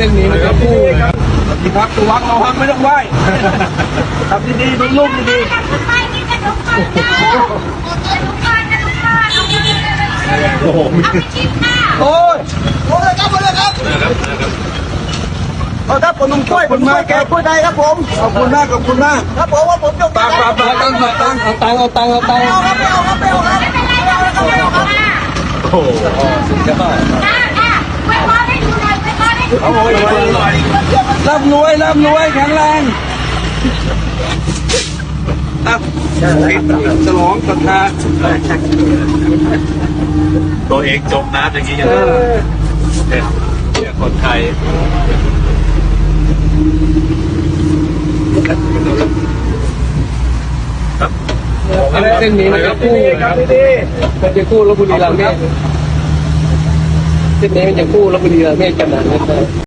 เส้นนี้มันจะคู่นะดีครับตัววักเราฮักไม่ต้องไหวทำดีๆดูลูกดีโอ้โหๆโอ้ยโอ้ยครับเลยครับเอาครับผมนุ่มช่วยผมช่วยแกช่วยได้ครับผมขอบคุณมากขอบคุณมากครับผมว่าผมจบปากปากปากตั้งตังเอาตังค์เอาตังค์เอาตังค์เอาครับเอาครับเอาครับโอ้โหสุดยอดเอาโอ้ย ร่ำรวยร่ำรวยแข็งแรงอะฉลองศรัทธาตัวเองจมน้ำอย่างนี้ยังไงเนี่ยเนี่ยคนไทยเส้นนี้มันจะคู่นะครับมันจะคู่ลบบุรีรัมย์เมฆ เส้นนี้มันจะคู่ลบบุรีรัมย์เมฆกันนะครับ